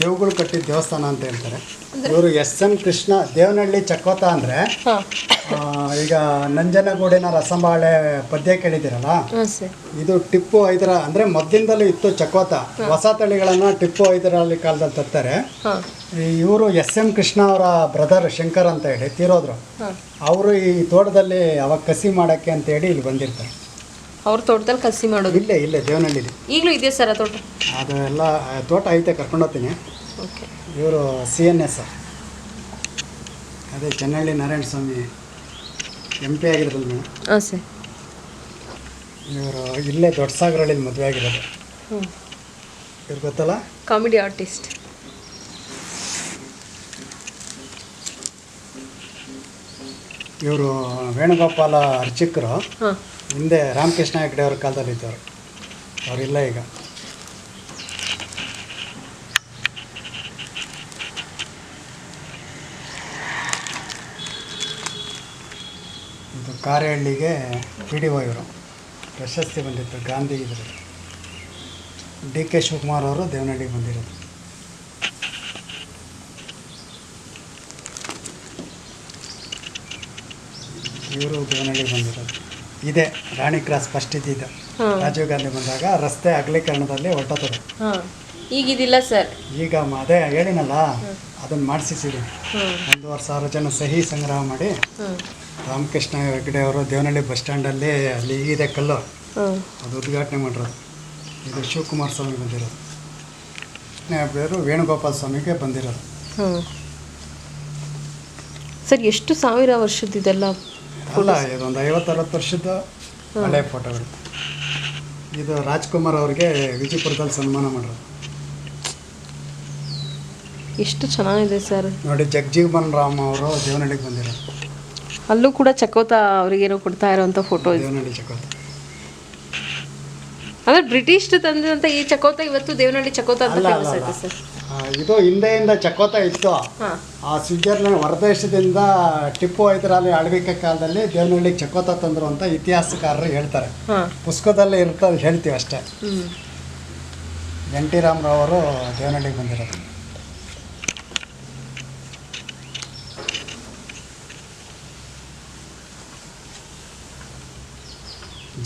ದೇವುಗಳು ಕಟ್ಟಿದ ದೇವಸ್ಥಾನ ಅಂತ ಹೇಳ್ತಾರೆ. ಇವರು ಎಸ್ ಎಂ ಕೃಷ್ಣ ದೇವನಹಳ್ಳಿ ಚಕ್ಕೋತ ಅಂದರೆ ಈಗ ನಂಜನಗೂಡಿನ ರಸಂಬಾಳೆ ಪದ್ಯ ಕೇಳಿದಿರಲ್ಲ ಇದು ಟಿಪ್ಪು ಐದರ ಅಂದರೆ ಮೊದಲಿಂದಲೂ ಇತ್ತು ಚಕ್ಕೋತ. ಹೊಸ ತಳಿಗಳನ್ನು ಟಿಪ್ಪು ಐದರಲ್ಲಿ ಕಾಲದಲ್ಲಿ ತರ್ತಾರೆ. ಇವರು ಎಸ್ ಎಂ ಕೃಷ್ಣ ಅವರ ಬ್ರದರ್ ಶಂಕರ್ ಅಂತ ಹೇಳಿ ತೀರೋದ್ರು. ಅವರು ಈ ತೋಟದಲ್ಲಿ ಅವಾಗ ಕಸಿ ಮಾಡೋಕ್ಕೆ ಅಂತೇಳಿ ಇಲ್ಲಿ ಬಂದಿರ್ತಾರೆ. ಅವ್ರ ತೋಟದಲ್ಲಿ ಕಸಿ ಮಾಡೋದು? ಇಲ್ಲೇ ಇಲ್ಲೇ ದೇವನಹಳ್ಳಿ ಈಗಲೂ ಇದೆಯಾ ಸರ್ ಆ ತೋಟ? ಅದು ಎಲ್ಲ ಆ, ತೋಟ ಐತೆ ಕರ್ಕೊಂಡೋಗ್ತೀನಿ ಓಕೆ. ಇವರು ಸಿ ಎನ್ ಎಸ್. ಅದೇ ಚೆನ್ನಳ್ಳಿ ನಾರಾಯಣ ಸ್ವಾಮಿ ಎಂ ಪಿ ಆಗಿರೋದಲ್ಲ ಮೇಡಮ್. ಹಾಂ ಸರ್. ಇವರು ಇಲ್ಲೇ ದೊಡ್ಡ ಸಾಗರಳ್ಳಿಲಿ ಮದುವೆ ಆಗಿರೋದು. ಹ್ಞೂ ಇವ್ರು ಗೊತ್ತಲ್ಲ? Comedy artist. ಇವರು ವೇಣುಗೋಪಾಲ ಅರ್ಚಕರು. ಹಾಂ. ಹಿಂದೆ ರಾಮಕೃಷ್ಣ ಹೆಗಡೆ ಅವ್ರ ಕಾಲದಲ್ಲಿ ಇದ್ದವರು. ಅವರಿಲ್ಲ ಈಗ. ಇದು ಕಾರೆಹಳ್ಳಿಗೆ ಪಿ ಡಿ ಒ ಇವರು. ಪ್ರಶಸ್ತಿ ಬಂದಿತ್ತು ಗಾಂಧಿ ಇದರಲ್ಲಿ. ಡಿ ಕೆ ಶಿವಕುಮಾರ್ ಅವರು ದೇವನಹಳ್ಳಿಗೆ ಬಂದಿರೋದು. ಇವರು ದೇವನಹಳ್ಳಿಗೆ ಬಂದಿರೋದು. ಇದೆ ರಾಣಿ ಕ್ರಾಸ್ ಫಸ್ಟ್ ಇದ್ದಿದ್ದು ರಾಜೀವ್ ಗಾಂಧಿ ಬಂದಾಗ ರಸ್ತೆ ಅಗಲೀಕರಣದಲ್ಲಿ ಹೊರಟೋತದೆ. ಹಾಂ. ಈಗಿದಿಲ್ಲ ಸರ್. ಈಗ ಮ- ಅದೇ ಹೇಳಿನಲ್ಲ ಅದನ್ನ ಮಾಡಿಸಿದ್ದೀವಿ ಒಂದೂವರೆ ಸಾವಿರ ಜನ ಸಹಿ ಸಂಗ್ರಹ ಮಾಡಿ ರಾಮಕೃಷ್ಣ ಹೆಗಡೆ ಅವರು ದೇವನಹಳ್ಳಿ ಬಸ್ ಸ್ಟ್ಯಾಂಡಲ್ಲಿ ಅಲ್ಲಿ ಇದೆ ಕಲ್ಲು. ಅದು ಉದ್ಘಾಟನೆ ಮಾಡಿರೋದು. ಇದು ಶಿವಕುಮಾರ್ ಸ್ವಾಮಿ ಬಂದಿರೋದು. ಬೇರು ವೇಣುಗೋಪಾಲ ಸ್ವಾಮಿಗೆ ಬಂದಿರೋದು. ಸರ್ ಎಷ್ಟು ಸಾವಿರ ವರ್ಷದಿದೆಲ್ಲ ಅಲ್ಲ ಇದೊಂದು ಐವತ್ತರವತ್ತು ವರ್ಷದ ಹಳೆ ಫೋಟೋಗಳು ಇದು ರಾಜ್ಕುಮಾರ್ ಅವ್ರಿಗೆ ವಿಜಯಪುರದಲ್ಲಿ ಸನ್ಮಾನ ಮಾಡ್ರು ಎಷ್ಟು ಚೆನ್ನಾಗಿದೆ ಸರ್. ನೋಡಿ ಜಗಜೀವನ್ ರಾಮ್ ಅವರು ದೇವನಹಳ್ಳಿಗೆ ಬಂದಿರೋ ಅಲ್ಲೂ ಕೂಡ ಚಕೋತ ಅವ್ರಿಗೇನೋ ಕೊಡ್ತಾ ಇರೋಂಥ ಫೋಟೋ ಇದೆ. ದೇವನಹಳ್ಳಿ ಚಕೋತ. ಅಂದ್ರೆ ಬ್ರಿಟಿಷ್ ತಂದಿದಂತ ಈ ಚಕೋತ ಇವತ್ತು ದೇವನಹಳ್ಳಿ ಚಕೋತ ಅಂತ ಅಲ್ಲ, ಫೇಮಸ್ ಅಲ್ಲ, ಆಯ್ತು ಸರ್? ಇದು ಹಿಂದೆಯಿಂದ ಚಕೋತ ಇತ್ತು. ಆ ಸ್ವಿಟ್ಜರ್ಲೆಂಡ್ ಹೊರದೇಶದಿಂದ ಟಿಪ್ಪು ಹೈದರಾಲಿ ಆಳ್ವಿಕೆ ಕಾಲದಲ್ಲಿ ದೇವನಹಳ್ಳಿಗೆ ಚಕೋತ ತಂದ್ರು ಅಂತ ಇತಿಹಾಸಕಾರರು ಹೇಳ್ತಾರೆ. ಪುಸ್ತಕದಲ್ಲಿ ಇರ್ತದೆ ಹೇಳ್ತೀವಿ ಅಷ್ಟೇ. ಎನ್ ಟಿ ರಾಮರಾವ್ ಅವರು ದೇವನಹಳ್ಳಿಗೆ ಬಂದಿರೋದು.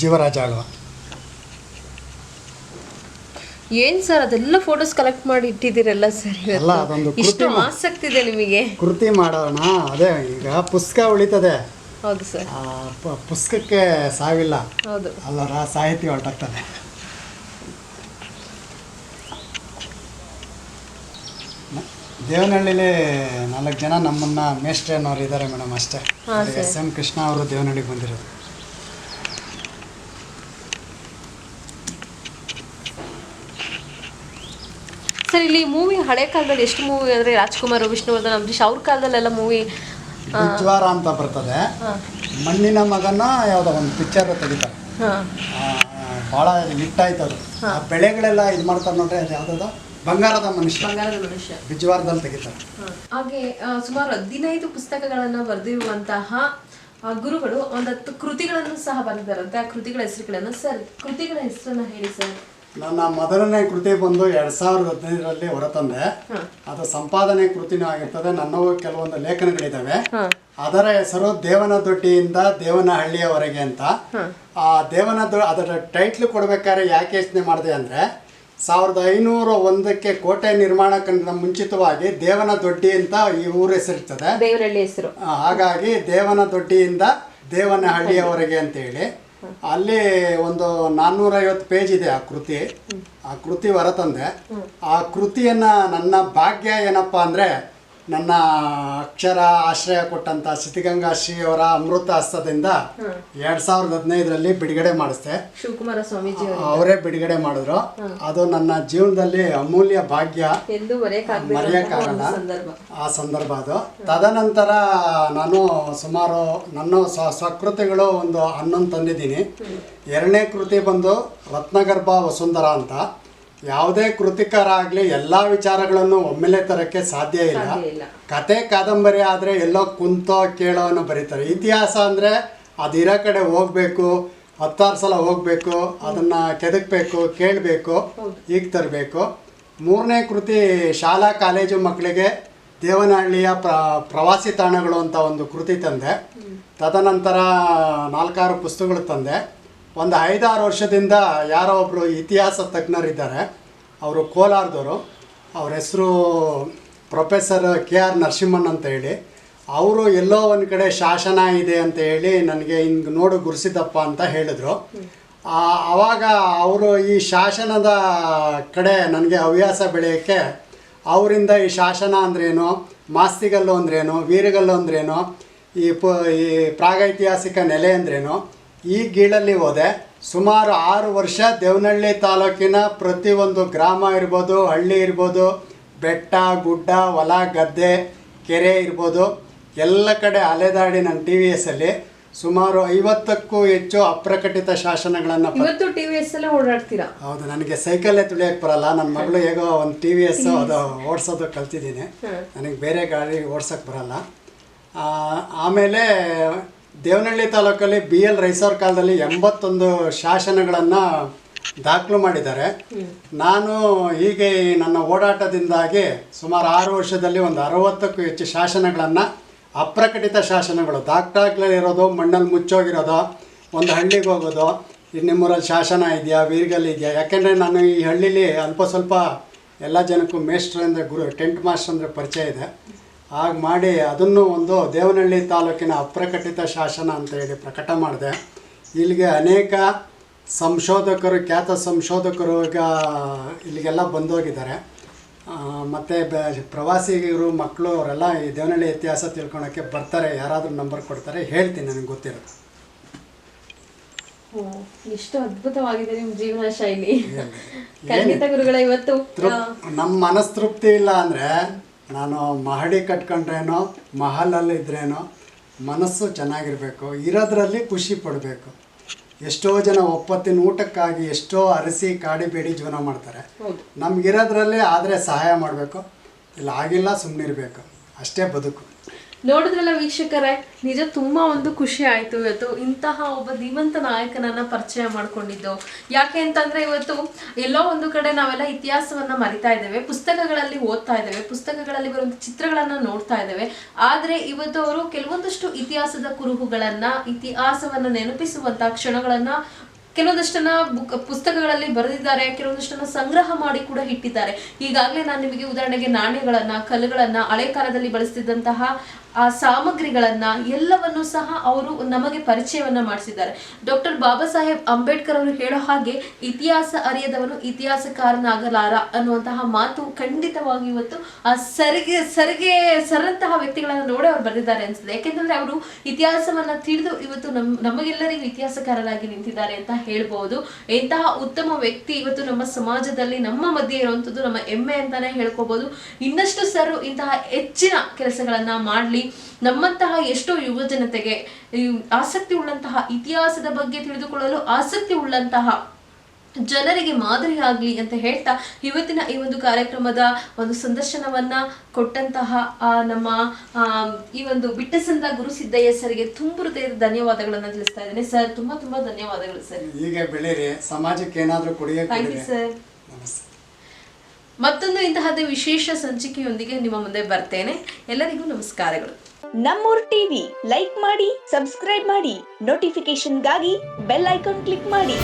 ಜೀವರಾಜ ಆಳ್ವ. ಏನ್ ಸರ್ ಅದೆಲ್ಲ ಫೋಟೋಸ್ ಕಲೆಕ್ಟ್ ಮಾಡಿ ಇಟ್ಟಿದ್ದೀರಲ್ಲ ಸರ್ ಎಲ್ಲ ಅದೊಂದು ಇಷ್ಟು ಕೃತಿ ಮಾ- ಆಸಕ್ತಿ ಇದೆ ನಿಮಗೆ. ಕೃತಿ ಮಾಡೋಣ. ಅದೇ ಈಗ ಪುಸ್ತಕ ಉಳಿತದೆ. ಹೌದು ಸರ್ ಆ ಪ- ಪುಸ್ತಕಕ್ಕೆ ಸಾವಿಲ್ಲ. ಹೌದು. ಅಲ್ಲರ ಸಾಹಿತಿ ಹೊರಟಾಗ್ತದೆ ದೇವನಹಳ್ಳಿಲಿ ನಾಲ್ಕು ಜನ ನಮ್ಮನ್ನ ಮೇಸ್ಟ್ರಿ ಅನ್ನೋರು ಇದ್ದಾರೆ ಮೇಡಮ್ ಅಷ್ಟೇ. ಹಾ. ಎಸ್ ಎಂ ಕೃಷ್ಣ ಅವರು ದೇವನಹಳ್ಳಿಗೆ ಬಂದಿರೋದು. ಸರ್ ಇಲ್ಲಿ ಮೂವಿ ಹಳೆ ಕಾಲದಲ್ಲಿ ಎಷ್ಟು ಮೂವಿ ಅಂದ್ರೆ ರಾಜ್ಕುಮಾರ್ ವಿಷ್ಣುವರ್ಧನ್ ಅಂಬರೀಷ್ ಅವ್ರ ಕಾಲದಲ್ಲೆಲ್ಲ ಮೂವಿ ಜ್ವಾರ ಅಂತ ಬರ್ತದೆ. ಮಣ್ಣಿನ ಮಗನ ಯಾವುದೋ ಒಂದು ಪಿಕ್ಚರ್ ತೆಗಿತಾರೆ. ಬಹಳ ಭಾಳ ಹಿಟ್ ಆಯ್ತು ಅದು. ಆ ಬೆಳೆಗಳೆಲ್ಲ ಇದು ಮಾಡ್ತಾರೆ ನೋಡ್ರಿ ಅದು ಯಾವ್ದಾದ? ಬಂಗಾರದ ಮನುಷ್ಯ. ಬಂಗಾರದ ಮನುಷ್ಯ. ಬಿಜ್ವಾರದಲ್ಲಿ ತೆಗಿತಾರೆ. ಹಾಗೆ ಸುಮಾರು ಹದಿನೈದು ಪುಸ್ತಕಗಳನ್ನ ಬರೆದಿರುವಂತಹ ಗುರುಗಳು ಗುರುಗಳು ಒಂದತ್ತು ಕೃತಿಗಳನ್ನು ಸಹ ಬರೆದಿದ್ದಾರಂತೆ ಆ ಕೃತಿಗಳ ಹೆಸರುಗಳನ್ನು ಸರ್ ಕೃತಿಗಳ ಹೆಸರನ್ನ ಹೇಳಿ ಸರ್. ನನ್ನ ಮೊದಲನೇ ಕೃತಿ ಬಂದು ಎರಡು ಸಾವಿರದ ಹದಿನೈದರಲ್ಲಿ ಹೊರತಂದೆ ಅದು ಸಂಪಾದನೆ ಕೃತಿನೂ ಆಗಿರ್ತದೆ. ನನ್ನವು ಕೆಲವೊಂದು ಲೇಖನಗಳಿದ್ದಾವೆ ಅದರ ಹೆಸರು ದೇವನದೊಡ್ಡಿಯಿಂದ ದೇವನಹಳ್ಳಿಯವರೆಗೆ ಅಂತ. ಆ ದೇವನ ಅದರ ಟೈಟ್ಲ್ ಕೊಡ್ಬೇಕಾದ್ರೆ ಯಾಕೆ ಯೋಚನೆ ಮಾಡಿದೆ ಅಂದರೆ ಸಾವಿರದ ಐನೂರ ಒಂದಕ್ಕೆ ಕೋಟೆ ನಿರ್ಮಾಣಕ್ಕಿಂತ ಮುಂಚಿತವಾಗಿ ದೇವನದೊಡ್ಡಿ ಅಂತ ಈ ಊರ ಹೆಸರಿರ್ತದೆ. ಹೆಸರು. ಹಾಗಾಗಿ ದೇವನ ದೇವನದೊಡ್ಡಿಯಿಂದ ದೇವನಹಳ್ಳಿಯವರೆಗೆ ಅಂತೇಳಿ. ಅಲ್ಲಿ ಒಂದು ನಾನ್ನೂರೈವತ್ತು ಪೇಜ್ ಇದೆ ಆ ಕೃತಿ. ಆ ಕೃತಿ ಹೊರತಂದೆ ಆ ಕೃತಿಯನ್ನ ನನ್ನ ಭಾಗ್ಯ ಏನಪ್ಪಾ ಅಂದರೆ ನನ್ನ ಅಕ್ಷರ ಆಶ್ರಯ ಕೊಟ್ಟಂಥ ಸಿದ್ಧಗಂಗಾ ಶ್ರೀಯವರ ಅಮೃತ ಹಸ್ತದಿಂದ ಎರಡು ಸಾವಿರದ ಹದಿನೈದರಲ್ಲಿ ಬಿಡುಗಡೆ ಮಾಡಿಸ್ದೆ. ಶಿವಕುಮಾರ ಸ್ವಾಮೀಜಿ ಅವರೇ ಬಿಡುಗಡೆ ಮಾಡಿದ್ರು. ಅದು ನನ್ನ ಜೀವನದಲ್ಲಿ ಅಮೂಲ್ಯ ಭಾಗ್ಯ. ಮರೆಯೋಕ್ಕಾಗಲ್ಲ. ಆ ಸಂದರ್ಭ ಅದು. ತದನಂತರ ನಾನು ಸುಮಾರು ನನ್ನ ಸ್ವ ಸ್ವಕೃತಿಗಳು ಒಂದು ಹನ್ನೊಂದು ತಂದಿದ್ದೀನಿ. ಎರಡನೇ ಕೃತಿ ಬಂದು ರತ್ನಗರ್ಭ ವಸುಂಧರ ಅಂತ. ಯಾವುದೇ ಕೃತಿಕರಾಗಲಿ ಎಲ್ಲ ವಿಚಾರಗಳನ್ನು ಒಮ್ಮೆಲೆ ತರಕ್ಕೆ ಸಾಧ್ಯ ಇಲ್ಲ. ಕತೆ ಕಾದಂಬರಿ ಆದರೆ ಎಲ್ಲೋ ಕುಂತೋ ಕೇಳೋನು ಬರೀತಾರೆ. ಇತಿಹಾಸ ಅಂದರೆ ಅದಿರೋ ಕಡೆ ಹೋಗ್ಬೇಕು ಹತ್ತಾರು ಸಲ ಹೋಗಬೇಕು ಅದನ್ನು ಕೆದಕಬೇಕು ಕೇಳಬೇಕು ಈಗ ತರಬೇಕು. ಮೂರನೇ ಕೃತಿ ಶಾಲಾ ಕಾಲೇಜು ಮಕ್ಕಳಿಗೆ ದೇವನಹಳ್ಳಿಯ ಪ್ರ ಪ್ರವಾಸಿ ತಾಣಗಳು ಅಂತ ಒಂದು ಕೃತಿ ತಂದೆ. ತದನಂತರ ನಾಲ್ಕಾರು ಪುಸ್ತಕಗಳು ತಂದೆ. ಒಂದು ಐದಾರು ವರ್ಷದಿಂದ ಯಾರೋ ಒಬ್ಬರು ಇತಿಹಾಸ ತಜ್ಞರಿದ್ದಾರೆ. ಅವರು ಕೋಲಾರದವರು. ಅವ್ರ ಹೆಸರು ಪ್ರೊಫೆಸರ್ ಕೆ ಆರ್ ನರಸಿಂಹನ್ ಅಂತ ಹೇಳಿ. ಅವರು ಎಲ್ಲೋ ಒಂದು ಕಡೆ ಶಾಸನ ಇದೆ ಅಂತ ಹೇಳಿ ನನಗೆ ಹಿಂಗೆ ನೋಡು ಗುರುಸಿದ್ದಪ್ಪ ಅಂತ ಹೇಳಿದ್ರು. ಆವಾಗ ಅವರು ಈ ಶಾಸನದ ಕಡೆ ನನಗೆ ಹವ್ಯಾಸ ಬೆಳೆಯೋಕ್ಕೆ ಅವರಿಂದ ಈ ಶಾಸನ ಅಂದ್ರೇನು, ಮಾಸ್ತಿಗಲ್ಲು ಅಂದ್ರೇನು, ವೀರಗಲ್ಲು ಅಂದ್ರೇನು, ಈ ಪ, ಈ ಪ್ರಾಗೈತಿಹಾಸಿಕ ನೆಲೆ ಅಂದ್ರೇನು ಈ ಗೀಳಲ್ಲಿ ಹೋದೆ. ಸುಮಾರು ಆರು ವರ್ಷ ದೇವನಹಳ್ಳಿ ತಾಲೂಕಿನ ಪ್ರತಿಯೊಂದು ಗ್ರಾಮ ಇರ್ಬೋದು ಹಳ್ಳಿ ಇರ್ಬೋದು ಬೆಟ್ಟ ಗುಡ್ಡ ಹೊಲ ಗದ್ದೆ ಕೆರೆ ಇರ್ಬೋದು. ಎಲ್ಲ ಕಡೆ ಅಲೆದಾಡಿ ನನ್ನ ಟಿ ವಿ ಎಸ್ಸಲ್ಲಿ ಸುಮಾರು ಐವತ್ತಕ್ಕೂ ಹೆಚ್ಚು ಅಪ್ರಕಟಿತ ಶಾಸನಗಳನ್ನು ಇವತ್ತು ಎಸ್ ಎಲ್ಲ ಓಡಾಡ್ತೀರಾ? ಹೌದು ನನಗೆ ಸೈಕಲ್ಲೇ ತುಳಿಯಕ್ಕೆ ಬರಲ್ಲ. ನನ್ನ ಮಗಳು ಹೇಗೋ ಒಂದು ಟಿ ವಿ ಎಸ್ ಅದು ಓಡಿಸೋದು ಕಲ್ತಿದ್ದೀನಿ. ನನಗೆ ಬೇರೆ ಗಾಡಿ ಓಡ್ಸೋಕ್ಕೆ ಬರಲ್ಲ. ಆಮೇಲೆ ದೇವನಹಳ್ಳಿ ತಾಲೂಕಲ್ಲಿ ಬಿ ಎಲ್ ರೈಸೋರ್ ಕಾಲದಲ್ಲಿ ಎಂಬತ್ತೊಂದು ಶಾಸನಗಳನ್ನು ದಾಖಲು ಮಾಡಿದ್ದಾರೆ. ನಾನು ಹೀಗೆ ನನ್ನ ಓಡಾಟದಿಂದಾಗಿ ಸುಮಾರು ಆರು ವರ್ಷದಲ್ಲಿ ಒಂದು ಅರವತ್ತಕ್ಕೂ ಹೆಚ್ಚು ಶಾಸನಗಳನ್ನು ಅಪ್ರಕಟಿತ ಶಾಸನಗಳು ದಾಖಲಾಗ್ಲಿರೋದು ಮಣ್ಣಲ್ಲಿ ಮುಚ್ಚೋಗಿರೋದು ಒಂದು ಹಳ್ಳಿಗೆ ಹೋಗೋದು ನಿಮ್ಮೂರಲ್ಲಿ ಶಾಸನ ಇದೆಯಾ ವೀರ್ಗಲ್ ಇದೆಯಾ? ಯಾಕೆಂದರೆ ನಾನು ಈ ಹಳ್ಳಿಲಿ ಅಲ್ಪ ಸ್ವಲ್ಪ ಎಲ್ಲ ಜನಕ್ಕೂ ಮೇಸ್ಟ್ರ್ ಅಂದರೆ ಗುರು ಟೆಂಟ್ ಮಾಸ್ಟರ್ ಅಂದರೆ ಪರಿಚಯ ಇದೆ. ಹಾಗೆ ಮಾಡಿ ಅದನ್ನು ಒಂದು ದೇವನಹಳ್ಳಿ ತಾಲೂಕಿನ ಅಪ್ರಕಟಿತ ಶಾಸನ ಅಂತ ಹೇಳಿ ಪ್ರಕಟ ಮಾಡಿದೆ. ಇಲ್ಲಿಗೆ ಅನೇಕ ಸಂಶೋಧಕರು ಖ್ಯಾತ ಸಂಶೋಧಕರು ಈಗ ಇಲ್ಲಿಗೆಲ್ಲ ಬಂದೋಗಿದ್ದಾರೆ. ಮತ್ತು ಬ ಪ್ರವಾಸಿಗರು ಮಕ್ಕಳು ಅವರೆಲ್ಲ ಈ ದೇವನಹಳ್ಳಿ ಇತಿಹಾಸ ತಿಳ್ಕೊಳಕ್ಕೆ ಬರ್ತಾರೆ. ಯಾರಾದರೂ ನಂಬರ್ ಕೊಡ್ತಾರೆ ಹೇಳ್ತೀನಿ ನನಗೆ ಗೊತ್ತಿರೋದು. ಓ, ಎಷ್ಟು ಅದ್ಭುತವಾಗಿದೆ ನಿಮ್ಮ ಜೀವನ ಶೈಲಿ. ಖಂಡಿತ ಗುರುಗಳ ಇವತ್ತು ನಮ್ಮ ಮನಸ್ತೃಪ್ತಿ ಇಲ್ಲ ಅಂದರೆ ನಾನು ಮಹಡಿ ಕಟ್ಕೊಂಡ್ರೇನೋ ಮಹಲಲ್ಲಿದ್ರೇನೋ ಮನಸ್ಸು ಚೆನ್ನಾಗಿರಬೇಕು ಇರೋದ್ರಲ್ಲಿ ಖುಷಿ ಪಡಬೇಕು. ಎಷ್ಟೋ ಜನ ಒಪ್ಪತ್ತಿನ ಊಟಕ್ಕಾಗಿ ಎಷ್ಟೋ ಅರಸಿ ಕಾಡಿ ಬೇಡಿ ಜೀವನ ಮಾಡ್ತಾರೆ. ನಮ್ಗಿರೋದ್ರಲ್ಲಿ ನಮಗಿರೋದ್ರಲ್ಲಿ ಆದರೆ ಸಹಾಯ ಮಾಡಬೇಕು. ಇಲ್ಲ ಆಗಿಲ್ಲ ಸುಮ್ಮನಿರಬೇಕು ಅಷ್ಟೇ ಬದುಕು. ನೋಡಿದ್ರಲ್ಲ ವೀಕ್ಷಕರೇ, ನಿಜ ತುಂಬ ಒಂದು ಖುಷಿ ಆಯಿತು ಇವತ್ತು. ಇಂತಹ ಒಬ್ಬ ಧೀಮಂತ ನಾಯಕನನ್ನು ಪರಿಚಯ ಮಾಡಿಕೊಂಡಿದ್ದು. ಯಾಕೆ ಅಂತಂದರೆ ಇವತ್ತು ಎಲ್ಲೋ ಒಂದು ಕಡೆ ನಾವೆಲ್ಲ ಇತಿಹಾಸವನ್ನು ಮರಿತಾ ಇದ್ದೇವೆ, ಪುಸ್ತಕಗಳಲ್ಲಿ ಓದ್ತಾ ಇದ್ದೇವೆ, ಪುಸ್ತಕಗಳಲ್ಲಿ ಬರುವಂಥ ಚಿತ್ರಗಳನ್ನು ನೋಡ್ತಾ ಇದ್ದೇವೆ. ಆದರೆ ಇವತ್ತು ಅವರು ಕೆಲವೊಂದಷ್ಟು ಇತಿಹಾಸದ ಕುರುಹುಗಳನ್ನು, ಇತಿಹಾಸವನ್ನು ನೆನಪಿಸುವಂಥ ಕ್ಷಣಗಳನ್ನು ಕೆಲವೊಂದಷ್ಟನ್ನ ಬುಕ್, ಪುಸ್ತಕಗಳಲ್ಲಿ ಬರೆದಿದ್ದಾರೆ, ಕೆಲವೊಂದಷ್ಟನ್ನ ಸಂಗ್ರಹ ಮಾಡಿ ಕೂಡ ಇಟ್ಟಿದ್ದಾರೆ. ಈಗಾಗಲೇ ನಾನು ನಿಮಗೆ ಉದಾಹರಣೆಗೆ ನಾಣ್ಯಗಳನ್ನ, ಕಲ್ಲುಗಳನ್ನ, ಹಳೆ ಕಾಲದಲ್ಲಿ ಬಳಸ್ತಿದ್ದಂತಹ ಆ ಸಾಮಗ್ರಿಗಳನ್ನ ಎಲ್ಲವನ್ನು ಸಹ ಅವರು ನಮಗೆ ಪರಿಚಯವನ್ನ ಮಾಡಿಸಿದ್ದಾರೆ. ಡಾಕ್ಟರ್ ಬಾಬಾ ಸಾಹೇಬ್ ಅಂಬೇಡ್ಕರ್ ಅವರು ಹೇಳೋ ಹಾಗೆ ಇತಿಹಾಸ ಅರಿಯದವನು ಇತಿಹಾಸಕಾರನಾಗಲಾರ ಅನ್ನುವಂತಹ ಮಾತು ಖಂಡಿತವಾಗಿ ಇವತ್ತು ಆ ಸರಿಗೆ ಸರಿಗೆ, ಸರಂತಹ ವ್ಯಕ್ತಿಗಳನ್ನ ನೋಡಿ ಅವ್ರು ಬರೆದಿದ್ದಾರೆ ಅನ್ಸುತ್ತೆ. ಯಾಕೆಂದ್ರೆ ಅವರು ಇತಿಹಾಸವನ್ನ ತಿಳಿದು ಇವತ್ತು ನಮ್, ನಮಗೆಲ್ಲರಿಗೂ ಇತಿಹಾಸಕಾರರಾಗಿ ನಿಂತಿದ್ದಾರೆ ಅಂತ ಹೇಳ್ಬಹುದು ಇಂತಹ ಉತ್ತಮ ವ್ಯಕ್ತಿ ಇವತ್ತು ನಮ್ಮ ಸಮಾಜದಲ್ಲಿ ನಮ್ಮ ಮಧ್ಯೆ ಇರುವಂತದ್ದು ನಮ್ಮ ಹೆಮ್ಮೆ ಅಂತಾನೆ ಹೇಳ್ಕೋಬಹುದು ಇನ್ನಷ್ಟು ಸರ್ ಇಂತಹ ಹೆಚ್ಚಿನ ಕೆಲಸಗಳನ್ನ ಮಾಡ್ಲಿ ನಮ್ಮಂತಹ ಎಷ್ಟೋ ಯುವ ಜನತೆಗೆ ಆಸಕ್ತಿ ಉಳ್ಳಂತಹ ಇತಿಹಾಸದ ಬಗ್ಗೆ ತಿಳಿದುಕೊಳ್ಳಲು ಆಸಕ್ತಿ ಉಳ್ಳಂತಹ ಜನರಿಗೆ ಮಾದರಿ ಆಗ್ಲಿ ಅಂತ ಹೇಳ್ತಾ ಇವತ್ತಿನ ಈ ಒಂದು ಕಾರ್ಯಕ್ರಮದ ಒಂದು ಸಂದರ್ಶನವನ್ನ ಕೊಟ್ಟಂತಹ ಆ ನಮ್ಮ ಆ, ಈ ಒಂದು ಬಿಟ್ಟಸಂದ ಗುರುಸಿದ್ದಯ್ಯ ಸರ್ಗೆ ತುಂಬ ಹೃದಯದ ಧನ್ಯವಾದಗಳನ್ನ ತಿಳಿಸ್ತಾ ಇದ್ದೇನೆ. ಸರ್ ತುಂಬಾ ತುಂಬಾ ಧನ್ಯವಾದಗಳು ಸರ್. ಈಗ ಬೆಳೀರಿ ಸಮಾಜಕ್ಕೆ ಏನಾದರೂ ಕೊಡುಗೆ ಸರ್ ನಮಸ್ತೆ ಮತ್ತೊಂದು ಇಂತಹದ್ದೇ ವಿಶೇಷ ಸಂಚಿಕೆಯೊಂದಿಗೆ ನಿಮ್ಮ ಮುಂದೆ ಬರ್ತೇನೆ. ಎಲ್ಲರಿಗೂ ನಮಸ್ಕಾರಗಳು. ನಮ್ಮೂರ್ ಟಿವಿ, ಲೈಕ್ ಮಾಡಿ, ಸಬ್ಸ್ಕ್ರೈಬ್ ಮಾಡಿ ನೋಟಿಫಿಕೇಶನ್ಗಾಗಿ ಬೆಲ್ ಐಕಾನ್ ಕ್ಲಿಕ್ ಮಾಡಿ.